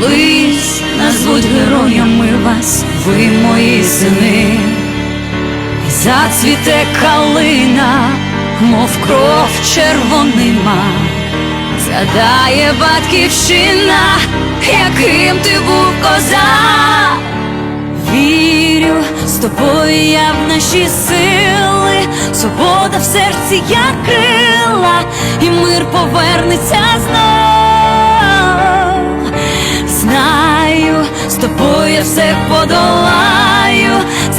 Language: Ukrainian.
Колись назвуть героями вас, ви мої сини, і зацвіте калина, мов кров червонима, згадає батьківщина, яким ти був козак. Вірю, з тобою я в наші сили, свобода в серці як крила, і мир повернеться знов.